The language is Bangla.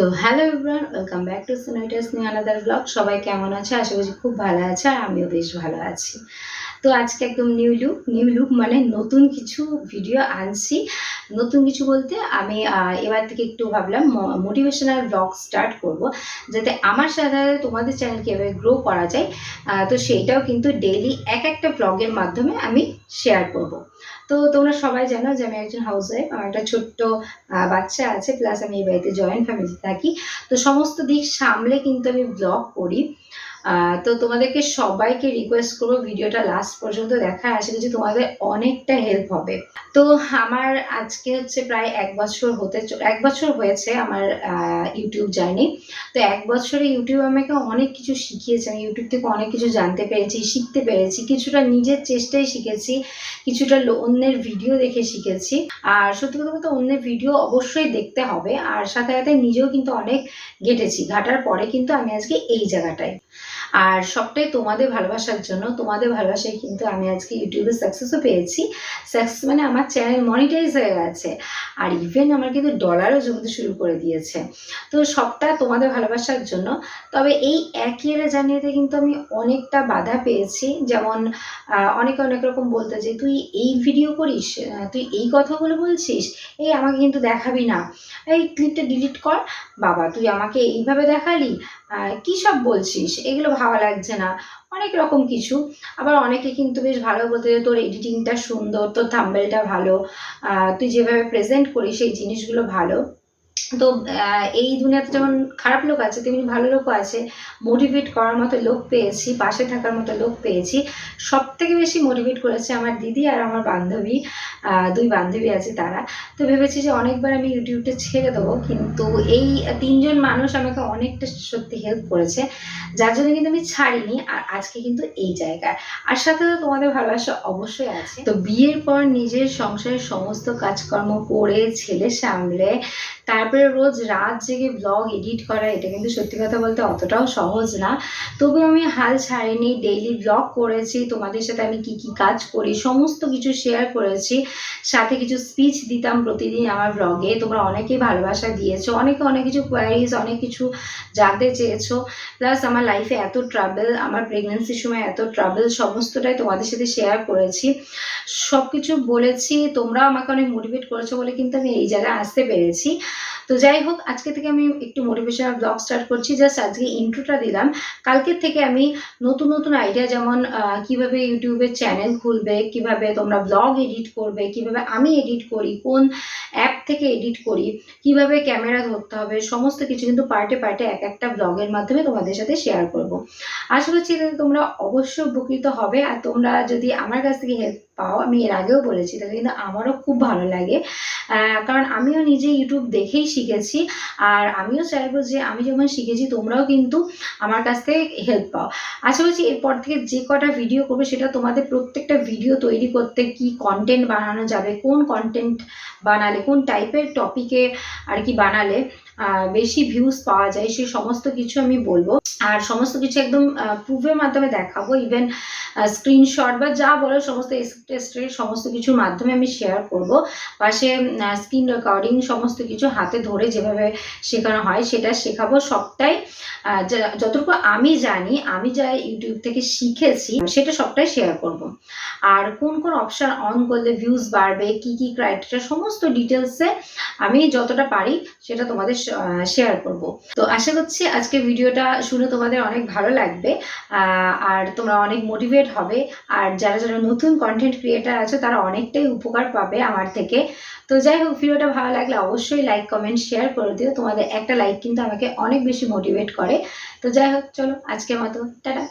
তো hello everyone, welcome back to সিনাইটাস new আলাদার ব্লগ সবাই কেমন আছে? আশা করছি খুব ভালো আছে আর আমিও বেশ ভালো আছি। তো আজকে একদম নিউ লুক নিউ লুক মানে নতুন কিছু ভিডিও আনছি। নতুন কিছু বলতে আমি এবার থেকে একটু ভাবলাম মোটিভেশনাল ব্লগ স্টার্ট করব। যাতে আমার সাথে তোমাদের চ্যানেল কীভাবে গ্রো করা যায়। তো সেইটাও কিন্তু ডেইলি এক একটা ব্লগের মাধ্যমে আমি শেয়ার করব। তো তোমরা সবাই জানো যে আমি একজন হাউস ওয়াইফ আমার একটা ছোট্ট বাচ্চা আছে প্লাস আমি এই বাড়িতে জয়েন্ট ফ্যামিলি থাকি। তো সমস্ত দিক সামলে কিন্তু আমি ব্লগ করি। তো তোমাদেরকে সবাইকে রিকোয়েস্ট করব ভিডিওটা লাস্ট পর্যন্ত দেখা আশা করছি তোমাদের অনেকটা হেল্প হবে। তো আমার আজকে হচ্ছে প্রায় এক বছর হতে এক বছর হয়েছে আমার ইউটিউব জার্নি তো এক বছরে ইউটিউব আমাকে অনেক কিছু শিখিয়েছে। আমি ইউটিউব থেকে অনেক কিছু জানতে পেরেছি, শিখতে পেরেছি। কিছুটা নিজের চেষ্টায় শিখেছি, কিছুটা অন্যের ভিডিও দেখে শিখেছি। আর সত্যি কথা বলতে অন্যের ভিডিও অবশ্যই দেখতে হবে। আর সাথে সাথে নিজেও কিন্তু অনেক ঘেটেছি। ঘাটার পরে কিন্তু আমি আজকে এই জায়গাটায়। আর সবটাই তোমাদের ভালোবাসার জন্য। তোমাদের ভালোবাসায় কিন্তু আমি আজকে ইউটিউবে সাকসেসও পেয়েছি। সাকসেস মানে আমার চ্যানেল মনিটাইজ হয়ে গেছে। আর ইভেন আমার কিন্তু ডলারও জমতে শুরু করে দিয়েছে। তো সবটা তোমাদের ভালোবাসার জন্য। তবে এই এক ইয়ারে কিন্তু আমি অনেকটা বাধা পেয়েছি। যেমন অনেকে অনেক রকম বলতে যে, তুই এই ভিডিও করিস তুই এই কথাগুলো বলছিস, এই আমাকে কিন্তু দেখাবি না। এই ক্লিপটা ডিলিট কর। বাবা, তুই আমাকে এইভাবে দেখালি কী সব বলছিস? এগুলো ভালো লাগছে না। অনেক রকম কিছু। আবার অনেকে কিন্তু বেশ ভালো বলতে তোর এডিটিংটা সুন্দর, তোর থাম্বেলটা ভালো। তুই যেভাবে প্রেজেন্ট করিস, সেই জিনিসগুলো ভালো। তো এই দুনিয়াতে যেমন খারাপ লোক আছে, তেমনি ভালো লোকও আছে। মোটিভেট করার মতো লোক পেয়েছি, পাশে থাকার মতো লোক পেয়েছি। সব থেকে বেশি মোটিভেট করেছে আমার দিদি আর আমার বান্ধবী দুই বান্ধবী আছে তারা। তো ভেবেছি যে অনেকবার আমি ইউটিউবটা ছেড়ে দেবো, কিন্তু এই তিনজন মানুষ আমাকে অনেকটা সত্যি হেল্প করেছে। যার জন্য কিন্তু আমি ছাড়িনি, আর আজকে কিন্তু এই জায়গায়। আর সাথে তো তোমাদের ভালোবাসা অবশ্যই আছে। তো বিয়ের পর নিজের সংসারের সমস্ত কাজকর্ম করে ছেলে সামলে, তারপরে রোজ রাত জেগে ব্লগ এডিট করা, এটা কিন্তু সত্যি কথা বলতে অতটাও সহজ না। তবু আমি হাল ছাড়িনি ডেইলি ব্লগ করেছি, তোমাদের সাথে আমি কি কি কাজ করি, সমস্ত কিছু শেয়ার করেছি। সাথে কিছু স্পিচ দিতাম প্রতিদিন আমার ব্লগে তোমরা অনেকেই ভালোবাসা দিয়েছ, অনেকে অনেক কিছু কোয়ারিজ অনেক কিছু জানতে চেয়েছো। প্লাস আমার লাইফে এত ট্রাভেল আমার প্রেগনেন্সির সময় এত ট্রাভেল সমস্তটাই তোমাদের সাথে শেয়ার করেছি। সব কিছু বলেছি, তোমরাও আমাকে অনেক মোটিভেট করেছ বলে কিন্তু আমি এই জায়গায় আসতে পেরেছি। তো যাই হোক আজকে থেকে আমি একটু মোটিভেশনাল ব্লগ স্টার্ট করছি। জাস্ট আজকে ইন্ট্রোটা দিলাম। কালকের থেকে আমি নতুন নতুন আইডিয়া যেমন কীভাবে ইউটিউবে চ্যানেল খুলবে, কীভাবে তোমরা ব্লগ এডিট করবে, কীভাবে আমি এডিট করি, কোন অ্যাপ থেকে এডিট করি, কীভাবে ক্যামেরা ধরতে হবে, সমস্ত কিছু কিন্তু পার্টে পার্টে এক একটা ব্লগের মাধ্যমে তোমাদের সাথে শেয়ার করব। আশা করছি তোমরা অবশ্যই উপকৃত হবে। আর তোমরা যদি আমার কাছ থেকে হেল্প পাও, আমি এর আগেও বলেছি, তাহলে কিন্তু আমারও খুব ভালো লাগে। কারণ আমিও নিজে ইউটিউব দেখেই শিখেছি, আর আমিও চাইব যে আমি যেমন শিখেছি, তোমরাও কিন্তু আমার কাছ থেকে হেল্প পাও। আশা করছি এরপর থেকে যে কটা ভিডিও করবে, সেটা তোমাদের প্রত্যেকটা ভিডিও তৈরি করতে কি কন্টেন্ট বানানো যাবে, কোন কন্টেন্ট বানালে, কোন টাইপের টপিকে আর কি বানালে। বেশি ভিউজ পাওয়া যায়, সেই সমস্ত কিছু আমি বলব। আর সমস্ত কিছু একদম প্রুফের মাধ্যমে দেখাবো। ইভেন স্ক্রিনশট বা যা বলো, সমস্ত টেস্টের সমস্ত কিছুর মাধ্যমে আমি শেয়ার করব। পাশে স্ক্রিন রেকর্ডিং সমস্ত কিছু হাতে ধরে যেভাবে শেখানো হয়, সেটা শেখাবো। সবটাই যতটুকু আমি জানি, আমি যা ইউটিউব থেকে শিখেছি, সেটা সবটাই শেয়ার করব। আর কোন কোন অপশান অন করলে ভিউজ বাড়বে, কি কি ক্রাইটেরিয়া সমস্ত ডিটেলসে আমি যতটা পারি, সেটা তোমাদের শেয়ার করব। তো আশা করছি আজকে ভিডিওটা শুনে তোমাদের অনেক ভালো লাগবে আর তোমরা অনেক মোটিভেট হবে, আর যারা যারা নতুন কন্টেন্ট ক্রিয়েটার আছে, তারা অনেকটাই উপকার পাবে আমার থেকে। তো যাই হোক ভিডিওটা ভালো লাগলে অবশ্যই লাইক কমেন্ট শেয়ার করে দিও। তোমাদের একটা লাইক কিন্তু আমাকে অনেক বেশি মোটিভেট করে। তো যাই হোক, চলো আজকের মতো, টাটা।